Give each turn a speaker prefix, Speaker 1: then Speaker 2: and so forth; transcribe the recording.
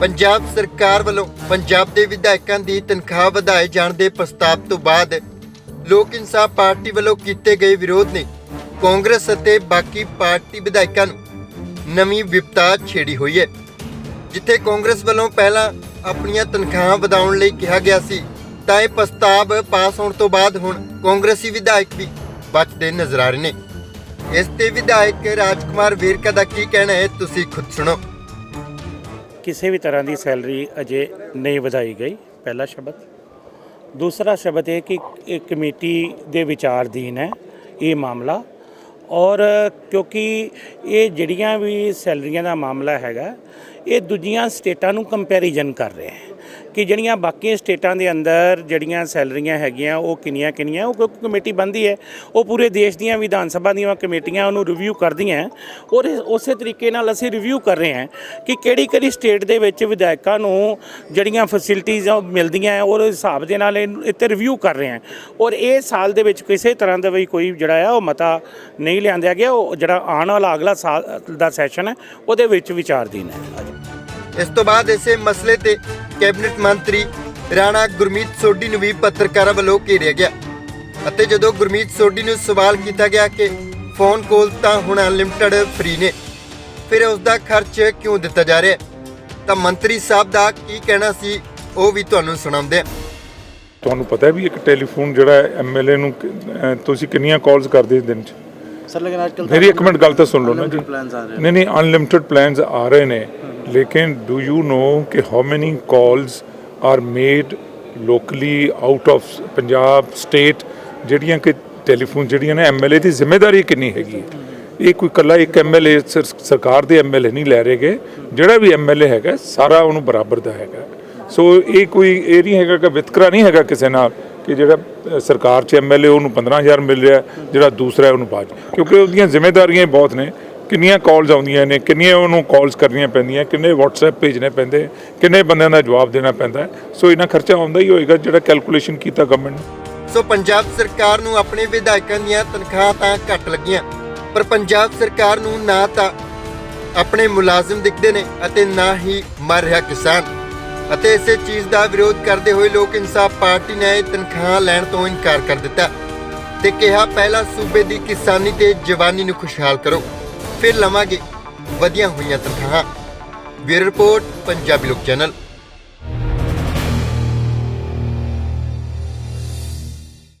Speaker 1: ਪੰਜਾਬ ਸਰਕਾਰ ਵੱਲੋਂ ਪੰਜਾਬ ਦੇ ਵਿਧਾਇਕਾਂ ਦੀ ਤਨਖਾਹ ਵਧਾਏ ਜਾਣ ਦੇ ਪ੍ਰਸਤਾਵ ਤੋਂ ਬਾਅਦ ਲੋਕ ਇਨਸਾਫ ਪਾਰਟੀ ਵੱਲੋਂ ਕੀਤੇ ਗਏ ਵਿਰੋਧ ਨੇ ਕਾਂਗਰਸ ਅਤੇ ਬਾਕੀ ਪਾਰਟੀ ਵਿਧਾਇਕਾਂ ਨੂੰ ਨਵੀਂ ਵਿਪਤਾ ਛੇੜੀ ਹੋਈ ਹੈ, ਜਿੱਥੇ ਕਾਂਗਰਸ ਵੱਲੋਂ ਪਹਿਲਾਂ ਆਪਣੀਆਂ ਤਨਖਾਹਾਂ ਵਧਾਉਣ ਲਈ ਕਿਹਾ ਗਿਆ ਸੀ, ਤਾਂ ਇਹ ਪ੍ਰਸਤਾਵ ਪਾਸ ਹੋਣ ਤੋਂ ਬਾਅਦ ਹੁਣ ਕਾਂਗਰਸੀ ਵਿਧਾਇਕ ਵੀ ਬਚਦੇ ਨਜ਼ਰ ਆ ਰਹੇ ਨੇ। ਇਸ ਤੇ ਵਿਧਾਇਕ ਰਾਜਕੁਮਾਰ ਵੇਰਕਾ ਦਾ ਕੀ ਕਹਿਣਾ ਹੈ, ਤੁਸੀਂ ਖੁਦ ਸੁਣੋ।
Speaker 2: ਕਿਸੇ ਵੀ ਤਰ੍ਹਾਂ ਦੀ ਸੈਲਰੀ ਅਜੇ ਨਹੀਂ ਵਧਾਈ ਗਈ, ਪਹਿਲਾ ਸ਼ਬਦ। ਦੂਸਰਾ ਸ਼ਬਦ ਇਹ ਕਿ ਇਹ ਕਮੇਟੀ ਦੇ ਵਿਚਾਰਧੀਨ ਹੈ ਇਹ ਮਾਮਲਾ। ਔਰ ਕਿਉਂਕਿ ਇਹ ਜਿਹੜੀਆਂ ਵੀ ਸੈਲਰੀਆਂ ਦਾ ਮਾਮਲਾ ਹੈਗਾ, ਇਹ ਦੂਜੀਆਂ ਸਟੇਟਾਂ ਨੂੰ ਕੰਪੈਰੀਜ਼ਨ ਕਰ ਰਿਹਾ ਹੈ। ਕਿ ਜਿਹੜੀਆਂ ਬਾਕੀ ਸਟੇਟਾਂ ਦੇ ਅੰਦਰ ਜਿਹੜੀਆਂ ਸੈਲਰੀਆਂ ਹੈਗੀਆਂ, ਉਹ ਕਿੰਨੀਆਂ ਕਿੰਨੀਆਂ, ਉਹ ਕਿਉਂਕਿ ਕਮੇਟੀ ਬੰਦੀ ਹੈ। ਉਹ ਪੂਰੇ ਦੇਸ਼ ਦੀਆਂ ਵਿਧਾਨ ਸਭਾ ਦੀਆਂ ਕਮੇਟੀਆਂ ਉਹਨੂੰ ਰਿਵਿਊ ਕਰਦੀਆਂ। ਔਰ ਉਸੇ ਤਰੀਕੇ ਨਾਲ ਅਸੀਂ ਰਿਵਿਊ ਕਰ ਰਹੇ ਹਾਂ ਕਿ ਕਿਹੜੀ ਕਿਹੜੀ ਸਟੇਟ ਦੇ ਵਿੱਚ ਵਿਧਾਇਕਾਂ ਨੂੰ ਜਿਹੜੀਆਂ ਫੈਸਿਲਿਟੀਆਂ ਮਿਲਦੀਆਂ ਹੈ, ਔਰ ਹਿਸਾਬ ਦੇ ਨਾਲ ਇਹਨੂੰ ਇੱਥੇ ਰਿਵਿਊ ਕਰ ਰਹੇ ਹਾਂ। ਔਰ ਇਹ ਸਾਲ ਦੇ ਵਿੱਚ ਕਿਸੇ ਤਰ੍ਹਾਂ ਦਾ ਵੀ ਕੋਈ ਜਿਹੜਾ ਆ, ਉਹ ਮਤਾ ਨਹੀਂ ਲਿਆਂਦਿਆ ਗਿਆ। ਉਹ ਜਿਹੜਾ ਆਉਣ ਵਾਲਾ ਅਗਲਾ ਸਾਲ ਦਾ ਸੈਸ਼ਨ ਹੈ, ਉਹਦੇ ਵਿੱਚ ਵਿਚਾਰਧੀਨ ਹੈ।
Speaker 1: ਇਸ ਤੋਂ ਬਾਅਦ ਇਸੇ ਮਸਲੇ ਤੇ ਕੈਬਨਿਟ ਮੰਤਰੀ ਰਾਣਾ ਗੁਰਮੀਤ ਸੋਢੀ ਨੂੰ ਵੀ ਪੱਤਰਕਾਰਾਂ ਵੱਲੋਂ ਘੇਰਿਆ ਗਿਆ। ਅਤੇ ਜਦੋਂ ਗੁਰਮੀਤ ਸੋਢੀ ਨੂੰ ਸਵਾਲ ਕੀਤਾ ਗਿਆ ਕਿ ਫੋਨ ਕਾਲ ਤਾਂ ਹੁਣ ਅਨਲਿਮਟਿਡ ਫ੍ਰੀ ਨੇ ਫਿਰ ਉਸ ਦਾ ਖਰਚ ਕਿਉਂ ਦਿੱਤਾ ਜਾ ਰਿਹਾ? ਤਾਂ ਮੰਤਰੀ ਸਾਹਿਬ ਦਾ ਕੀ ਕਹਿਣਾ ਸੀ ਉਹ ਵੀ ਤੁਹਾਨੂੰ ਸੁਣਾਉਂਦੇ ਹਾਂ।
Speaker 3: ਤੁਹਾਨੂੰ ਪਤਾ ਹੈ ਵੀ ਇੱਕ ਟੈਲੀਫੋਨ ਜਿਹੜਾ ਐਮਐਲਏ ਨੂੰ ਕਿ- ਅਹ ਤੁਸੀਂ ਕਿੰਨੀਆਂ ਕਾਲਸ ਕਰਦੇ ਹੋ ਦਿਨ 'ਚ?
Speaker 4: ਸਰ ਲੇਕਿਨ ਅੱਜ ਕੱਲ
Speaker 3: ਮੇਰੀ ਇੱਕ ਮਿੰਟ ਗੱਲ ਤਾਂ ਸੁਣ ਲਓ ਨਾ ਜੀ।
Speaker 4: ਪਲਾਨਸ ਆ ਰਹੇ
Speaker 3: ਨਹੀਂ ਨਹੀਂ ਅਨਲਿਮਿਟਿਡ ਪਲਾਨਸ ਆ ਰਹੇ ਨੇ। ਲੇਕਿਨ ਡੂ ਯੂ ਨੋ ਕਿ how many calls are made locally out of Punjab state ਜਿਹੜੀਆਂ ਕਿ ਟੈਲੀਫੋਨ ਜਿਹੜੀਆਂ ਨੇ ਐਮਐਲਏ ਦੀ ਜ਼ਿੰਮੇਵਾਰੀ ਕਿੰਨੀ ਹੈਗੀ ਇਹ ਕੋਈ ਕੱਲਾ ਇੱਕ ਐਮਐਲਏ ਸਰਕਾਰ ਦੇ ਐਮਐਲਏ ਨਹੀਂ ਲੈ ਰਹੇਗੇ ਜਿਹੜਾ ਵੀ ਐਮਐਲਏ ਹੈਗਾ, ਸਾਰਾ ਉਹਨੂੰ ਬਰਾਬਰ ਦਾ ਹੈਗਾ। ਸੋ ਇਹ ਕੋਈ, ਇਹ ਨਹੀਂ ਹੈਗਾ ਕਿ ਵਿਤਕਰਾ ਨਹੀਂ ਹੈਗਾ ਕਿਸੇ ਨਾਲ ਕਿ ਜਿਹੜਾ ਸਰਕਾਰ 'ਚ ਐਮਐਲਏ ਉਹਨੂੰ 15000 ਮਿਲ ਰਿਹਾ, ਜਿਹੜਾ ਦੂਸਰਾ ਉਹਨੂੰ ਬਾਅਦ ਕਿਉਂਕਿ ਉਹਦੀਆਂ ਜ਼ਿੰਮੇਵਾਰੀਆਂ ਬਹੁਤ ਨੇ। ਕਿੰਨੀਆਂ ਕਾਲਸ ਆਉਂਦੀਆਂ ਨੇ, ਕਿੰਨੀਆਂ ਉਹਨੂੰ ਕਾਲਸ ਕਰਨੀਆਂ ਪੈਂਦੀਆਂ, ਕਿੰਨੇ WhatsApp ਭੇਜਣੇ ਪੈਂਦੇ, ਕਿੰਨੇ ਬੰਦਿਆਂ ਦਾ ਜਵਾਬ ਦੇਣਾ ਪੈਂਦਾ। ਸੋ ਇਹਨਾਂ ਖਰਚਾ ਆਉਂਦਾ ਹੀ ਹੋਏਗਾ ਜਿਹੜਾ ਕੈਲਕੂਲੇਸ਼ਨ ਕੀਤਾ ਗਵਰਨਮੈਂਟ ਨੇ।
Speaker 1: ਸੋ ਪੰਜਾਬ ਸਰਕਾਰ ਨੂੰ ਆਪਣੇ ਵਿਧਾਇਕਾਂ ਦੀਆਂ ਤਨਖਾਹਾਂ ਤਾਂ ਘੱਟ ਲੱਗੀਆਂ, ਪਰ ਪੰਜਾਬ ਸਰਕਾਰ ਨੂੰ ਨਾ ਤਾਂ ਆਪਣੇ ਮੁਲਾਜ਼ਮ ਦਿਖਦੇ ਨੇ ਅਤੇ ਨਾ ਹੀ ਮਰ ਰਿਹਾ ਕਿਸਾਨ। ਅਤੇ ਇਸੇ ਚੀਜ਼ ਦਾ ਵਿਰੋਧ ਕਰਦੇ ਹੋਏ ਲੋਕ ਇਨਸਾਫ ਪਾਰਟੀ ਨੇ ਇਹ ਲੈਣ ਤੋਂ ਇਨਕਾਰ ਕਰ ਦਿੱਤਾ ਤੇ ਕਿਹਾ, ਪਹਿਲਾਂ ਸੂਬੇ ਦੀ ਕਿਸਾਨੀ ਤੇ ਜਵਾਨੀ ਨੂੰ ਖੁਸ਼ਹਾਲ ਕਰੋ। ਫਿਰ ਲਵਾਂਗੇ। ਵਧੀਆਂ ਹੋਈਆਂ ਤਨਖਾਹਾਂ। ਬਿਊਰੋ ਰਿਪੋਰਟ ਪੰਜਾਬੀ ਲੋਕ ਚੈਨਲ।